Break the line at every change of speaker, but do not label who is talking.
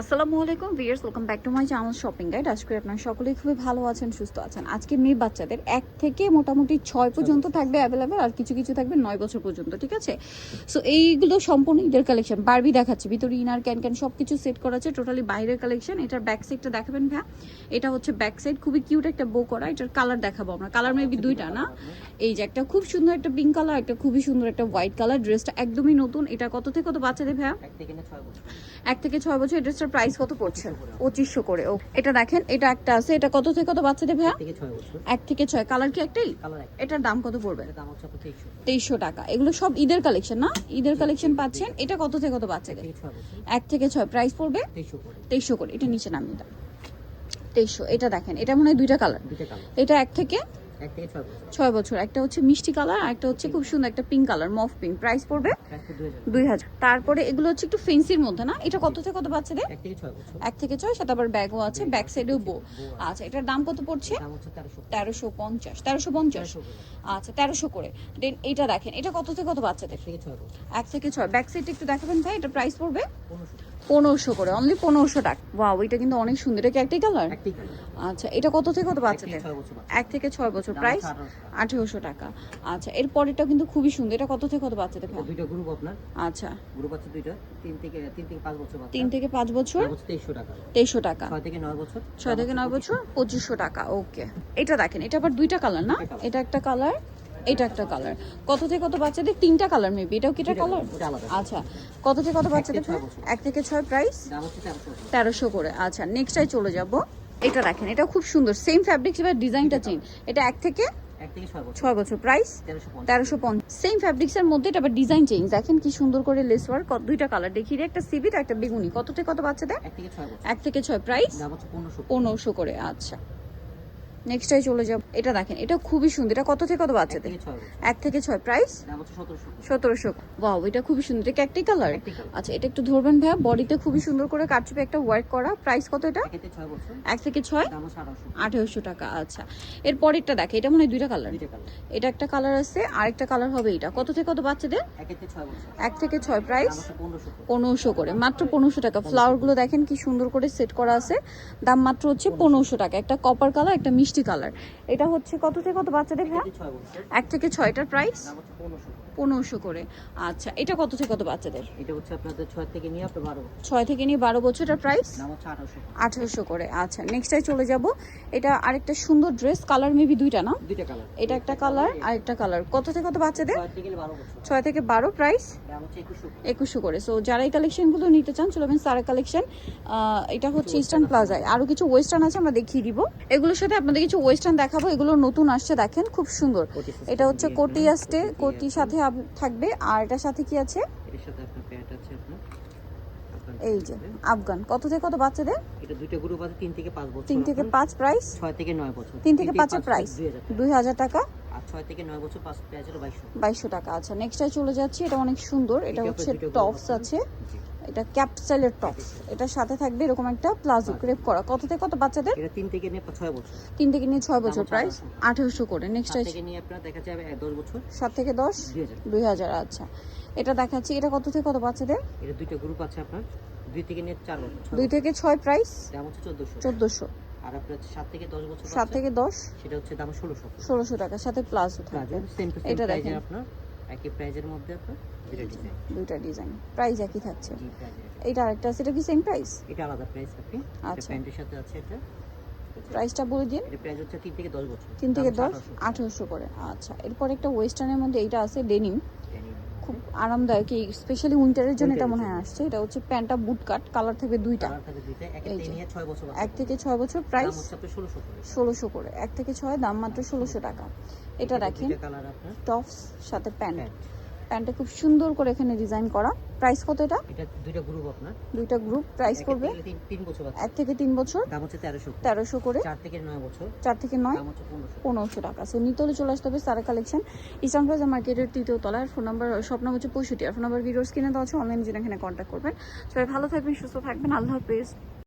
আসসালামু আলাইকুম viewers welcome back to my channel shopping guide আজকে আপনারা সকলেই খুবই ভালো আছেন সুস্থ আছেন। আজকে মেয়ে বাচ্চাদের এক থেকে মোটামুটি ছয় পর্যন্ত থাকবে অ্যাভেলেবেল আর কিছু কিছু থাকবে নয় বছর পর্যন্ত ঠিক আছে? সো এইগুলো সম্পূর্ণ ঈদের কালেকশন বারবি দেখাচ্ছি ভিতরে ইনার ক্যান ক্যান সব কিছু সেট করা আছে টোটালি বাইরের কালেকশন এটার ব্যাক সাইডটা দেখাবেন ভ্যা এটা হচ্ছে ব্যাক সাইড খুবই কিউট একটা বো করা। এটার কালার দেখাবো আমরা। কালার মেবি দুইটা না? এই যে একটা খুব সুন্দর একটা পিঙ্ক কালার একটা খুবই সুন্দর একটা হোয়াইট কালার ড্রেসটা একদমই নতুন। এটা কত থেকে কত বাচ্চাদের ভাইয়া?
এক থেকে ছয় বছর।
এক ড্রেসটার প্রাইস কত পড়ছে? পঁচিশশো করে। ও এটা দেখেন এটা একটা আছে। এটা কত থেকে কত বাচ্চাদের ভাইয়া?
এক থেকে ছয়
কালার কি একটাই? এটার দাম কত পড়বে?
দাম তেইশশো।
টাকা। এগুলো সব ঈদের কালেকশন না? ঈদের কালেকশন পাচ্ছেন। এটা কত থেকে কত বাচ্চাদের?
ছয় বছর।
এক থেকে ছয়। প্রাইস পড়বে?
তেইশশো করে।
এটা নিচে নামিয়ে দাও। তেইশশো। এটা দেখেন এটা মনে হয় দুইটা কালার এটা এক থেকে
ছয় বছর।
একটা হচ্ছে মিষ্টি কালার আর একটা হচ্ছে খুব সুন্দর একটা পিঙ্ক কালার মফ পিঙ্ক প্রাইস পড়বে
দুই হাজার।
তারপরে এগুলো হচ্ছে একটু ফেন্সির মধ্যে না? এটা কত থেকে কত বাচ্চাদের?
এক থেকে ছয়
সাথে আবার ব্যাগও আছে ব্যাক সাইডেও বো আচ্ছা এটার দাম কত পড়ছে?
তেরোশো।
পঞ্চাশ তেরোশো পঞ্চাশ। আচ্ছা তেরোশো করে। দেন এটা দেখেন এটা কত থেকে কত বাচ্চাদের?
এক থেকে ছয়
ব্যাক সাইড একটু দেখাবেন ভাই এটা প্রাইস পড়বে?
পনেরোশো
করে অনলি পনেরোশো টাকা। ওয়াও এটা কিন্তু অনেক সুন্দর। এটা কি একটাই কালার আচ্ছা এটা কত থেকে কত বাচ্চাদের? এক থেকে ছয় বছর প্রাইস
আঠারোশো। টাকা।
আচ্ছা এর পরেরটা কিন্তু খুবই সুন্দর। এটা কত থেকে কত বাচ্চাদের
দুইটা গ্রুপ আপনার।
আচ্ছা।
গ্রুপ আছে দুইটা। তিন থেকে তিন থেকে পাঁচ বছর
তিন থেকে পাঁচ বছর?
তেইশশো টাকা।
তেইশশো টাকা।
ছয় থেকে নয় বছর।
ছয় থেকে নয় বছর পঁচিশশো। টাকা ওকে এটা দেখেন এটা আবার দুইটা কালার না? এটা একটা কালার এটা একটা কালার কত থেকে কত বাচ্চাদের? তিনটা কালার মেবি এটাও কি এটা কালার। আচ্ছা। কত থেকে কত বাচ্চাদের এক থেকে ছয় প্রাইস
তেরোশো
করে। আচ্ছা নেক্সটাই চলে যাব। এটা দেখেন এটা খুব সুন্দর। সেম ফ্যাব্রিক্স এবার ডিজাইনটা চেঞ্জ এটা এক থেকে
ছয় বছর।
প্রাইস
তেরোশো পঞ্চাশ।
সেম ফ্যাব্রিক্সের মধ্যে এটা আবার ডিজাইন চেঞ্জ দেখেন কি সুন্দর করে লেস ওয়ার্ক দুইটা কালার দেখিয়ে দিই, একটা সিভিট একটা বেগুনি। কত থেকে কত বাচ্চাদের?
এক থেকে ছয় বছর।
এক থেকে ছয় প্রাইস
পনেরোশো
করে আচ্ছা। নেক্সটাই চলে যাব। এটা দেখেন এটা খুবই সুন্দর। এটা কত থেকে কত বাচ্চাদের এক থেকে ছয় প্রাইস
সতেরোশো।
বাহ এটা খুবই সুন্দর। এটা একটাই কালার আচ্ছা এটা একটু ধরবেন ভাইয়া। বডিতে খুবই সুন্দর করে কাটছুপে একটা ওয়ার্ক করা। প্রাইস কত এটা?
এক থেকে ছয় আঠারোশো।
টাকা আচ্ছা। এর পরেরটা দেখে এটা মনে হয় দুইটা কালার এটা একটা কালার আছে আরেকটা কালার হবে এটা কত থেকে কত বাচ্চাদের?
এক থেকে ছয়
প্রাইস
পনেরোশো করে।
পনেরোশো করে। মাত্র পনেরোশো টাকা। ফ্লাওয়ারগুলো দেখেন কি সুন্দর করে সেট করা আছে। দাম মাত্র হচ্ছে পনেরোশো। টাকা। একটা কপার কালার একটা মিষ্টি কালার। এটা হচ্ছে কত থেকে কত বাচ্চাদের
এক থেকে
এক থেকে ছয়টার প্রাইস
পনেরোশো করে।
আচ্ছা এটা কত থেকে কত বাচ্চাদের?
এটা হচ্ছে আপনাদের ছয় থেকে নিয়ে আপনার বারো
ছয় থেকে নিয়ে বারো বছরের প্রাইস
আঠারোশো করে।
আচ্ছা নেক্সটাই চলে যাব। এটা আরেকটা সুন্দর ড্রেস কালার মেবি দুইটা না?
দুইটা কালার
এটা একটা কালার আরেকটা কালার কত থেকে কত বাচ্চাদের?
ছয় থেকে বারো
প্রাইস
একুশশো। করে।
সো যারা এই কালেকশনগুলো নিতে চান চলবেন সারা কালেকশন এটা হচ্ছে ইস্টার্ন প্লাজায় আরও কিছু ওয়েস্টার্ন আছে আমরা দেখিয়ে দিব। এগুলোর সাথে আপনাদের কিছু ওয়েস্টার্ন দেখাবো। এগুলো নতুন আসছে দেখেন খুব সুন্দর। এটা হচ্ছে কোটি আসতে
কোটি
কোটির সাথে থাকবে। আর এটার সাথে কি আছে?
এর সাথে আপনার প্যান্ট আছে আপনার।
এই যে আফগান। কত থেকে কত বাচ্চাদের?
এটা দুইটা গ্রুপ আছে 3 থেকে 5 বছর।
3 থেকে
আপনার,
পাঁচ প্রাইস
6 থেকে 9 বছর।
3 থেকে 5 এর প্রাইস
দুই হাজার টাকা। আর 6 থেকে 9 বছর 5 প্রাইস হলো 2200
2200 টাকা। আচ্ছা নেক্সটে চলে যাচ্ছি। এটা অনেক সুন্দর। এটা হচ্ছে টপস আছে।
জি।
এটা ক্যাপ টপ এটার সাথে থাকবে এরকম একটা প্লাজো ক্রেপ করা। কত থেকে কত বাচ্চাদের?
এটা তিন থেকে নিয়ে ছয় বছর।
তিন থেকে নিয়ে ছয় বছর প্রাইস আঠেরোশো করে। নেক্সট
থেকে নিয়ে আপনার দেখা যাবে এক দশ বছর।
সাত থেকে দশ?
দুই হাজার।
আচ্ছা। এটা দেখাচ্ছি এটা কত থেকে কত বাচ্চাদের?
এটা দুইটা গ্রুপ আছে আপনার। দুই থেকে নিয়ে চার বছর ছয়
দুই থেকে ছয় প্রাইস
দাম হচ্ছে চোদ্দশো।
চোদ্দোশো।
আর আপনার সাত থেকে দশ বছর
সাত থেকে দশ?
সেটা হচ্ছে দাম ষোলোশো।
ষোলোশো টাকা সাথে প্লাজো থাকবে। এটা দেখেন।
আপনার। একই প্রাইজের মধ্যে আপনার। দুইটা ডিজাইন
প্রাইস একই থাকছে। এইটা আরেকটা আছে এটা কি সেম প্রাইস
এটা আলাদা প্রাইস আপনি
আচ্ছা।
আচ্ছা। প্যান্টের সাথে আছে এটা।
প্রাইসটা বলে দিন।
এটা প্রাইস হচ্ছে তিন থেকে দশ বছর।
তিন থেকে
দাম
দশ?
হচ্ছে
আঠেরোশো করে। আচ্ছা। এরপর একটা ওয়েস্টার্নের মধ্যে এইটা আছে ডেনিম
1800।
খুব আরামদায়ক। এই স্পেশালি উইন্টারের জন্য এটা মনে হয় আসছে। এটা হচ্ছে প্যান্টটা বুট কাট কালার থাকবে দুইটা।
কালার থাকে দুইটা। একে
থেকে ছয় বছর প্রাইস
ষোলোশো করে।
এক থেকে ছয় দাম মাত্র ষোলোশো টাকা। এটা
আপনার?
টপস সাথে প্যান্ট। প্যান্টটা খুব সুন্দর করে এখানে ডিজাইন করা। প্রাইস কত এটা?
এটা দুইটা গ্রুপ আপনার।
দুইটা গ্রুপ প্রাইস করবে।
তিন- বছর
এক থেকে তিন বছর?
দাম হচ্ছে তেরোশো। করে।
তেরোশো করে।
চার থেকে নয় বছর।
চার থেকে নয়?
দাম হচ্ছে পনেরোশো।
পনেরোশো টাকা। সো নিতলে চলে আসতে হবে সারা কালেকশন ইস্টার্ন প্লাজা মার্কেটের তৃতীয় তলায়। ফোন নাম্বার নাম হচ্ছে পঁয়ষট্টি। আর ফোন নাম্বার ভিডিওস কিনে দেওয়া আছে। অনলাইন যেন এখানে কন্ট্যাক্ট করবেন। সবাই ভালো থাকবেন সুস্থ থাকবেন। আল্লাহ হাফেজ।